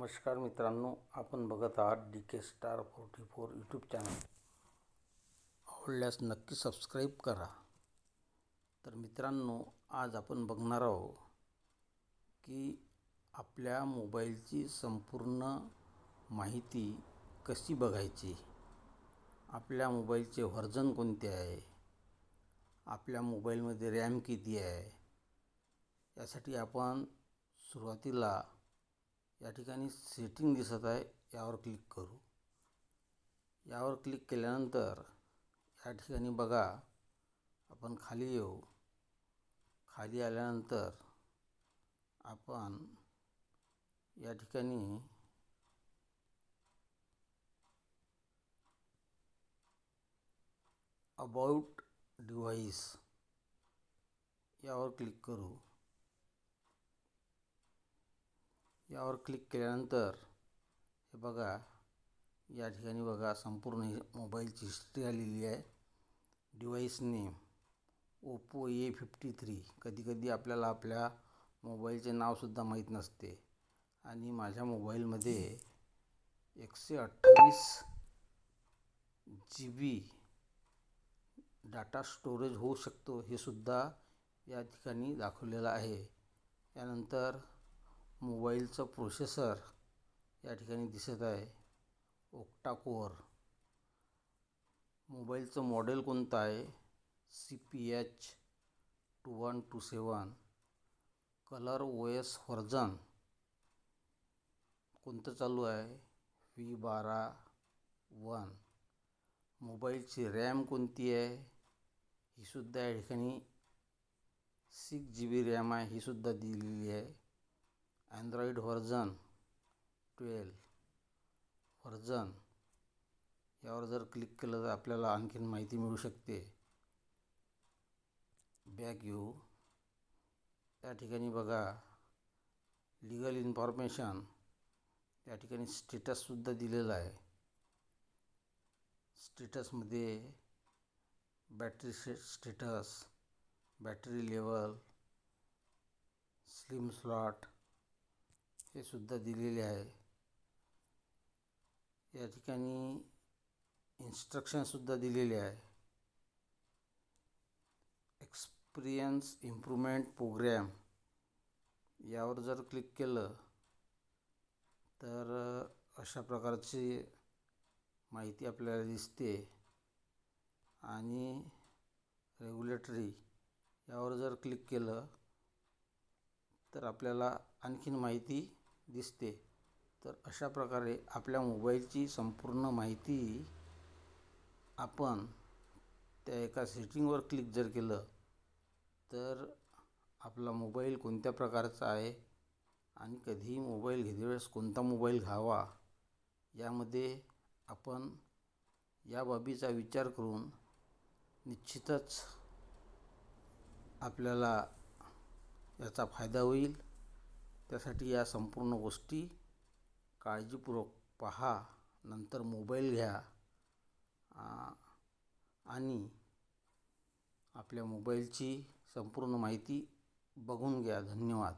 नमस्कार मित्रांनो आपण बघत आहात D K star forty four YouTube channel आवडल्यास नक्की सबस्क्राईब करा. तर मित्रांनो आज आपण बघणार आहोत की आपल्या मोबाईलची संपूर्ण माहिती कशी बघायची? आपल्या मोबाईलचे व्हर्जन कोणते आहे? आपल्या मोबाईलमध्ये रॅम किती आहे? यासाठी आपण सुरुवातीला या ठिकाणी सेटिंग दिसत आहे यावर क्लिक करू. यावर क्लिक केल्यानंतर या ठिकाणी बघा आपण खाली येऊ. खाली आल्यानंतर आपण या ठिकाणी अबाउट डिव्हाइस यावर क्लिक करू. यावर क्लिक केल्यानंतर हे बघा या ठिकाणी बघा संपूर्ण ही मोबाईलची हिस्ट्री आलेली आहे. Device name Oppo A fifty three कधी कधी आपल्याला आपल्या मोबाईलचे नावसुद्धा माहीत नसते. आणि माझ्या मोबाईलमध्ये एकशे अठ्ठावीस जी बी डाटा स्टोरेज होऊ शकतो हे सुद्धा या ठिकाणी दाखवलेलं आहे. त्यानंतर मोबाईलचं प्रोसेसर या ठिकाणी दिसत आहे. ओक्टा कोअर मोबाईलचं मॉडेल कोणतं आहे? C P H two one two seven. Colour O S version. कोणतं चालू आहे? व्ही बारा वन. मोबाईलची रॅम कोणती आहे? ही सुद्धा या ठिकाणी सिक्स जी बी रॅम आहे ही सुद्धा दिलेली आहे. अँड्रॉईड व्हर्जन ट्वेल व्हर्जन यावर जर क्लिक केलं तर आपल्याला आणखीन माहिती मिळू शकते. बॅक येऊ त्या ठिकाणी बघा लिगल इन्फॉर्मेशन त्या ठिकाणी स्टेटससुद्धा दिलेलं आहे. स्टेटसमध्ये बॅटरी से status battery level slim slot हे सुद्धा दिलेले आहे. या ठिकाणी इन्स्ट्रक्शनसुद्धा दिलेले आहे. एक्सपिरियन्स इम्प्रूव्हमेंट प्रोग्रॅम यावर जर क्लिक केलं तर अशा प्रकारची माहिती आपल्याला दिसते. आणि रेग्युलेटरी यावर जर क्लिक केलं तर आपल्याला आणखीन माहिती दिसते. तर अशा प्रकारे आपल्या मोबाईलची संपूर्ण माहिती आपण त्या एका सेटिंगवर क्लिक जर केलं तर आपला मोबाईल कोणत्या प्रकारचा आहे आणि कधीही मोबाईल घेते वेळेस कोणता मोबाईल घ्यावा यामध्ये आपण या बाबीचा विचार करून निश्चितच आपल्याला याचा फायदा होईल. त्यासाठी या संपूर्ण गोष्टी काळजीपूर्वक पहा नंतर मोबाईल घ्या आणि आपल्या मोबाईलची संपूर्ण माहिती बघून घ्या. धन्यवाद.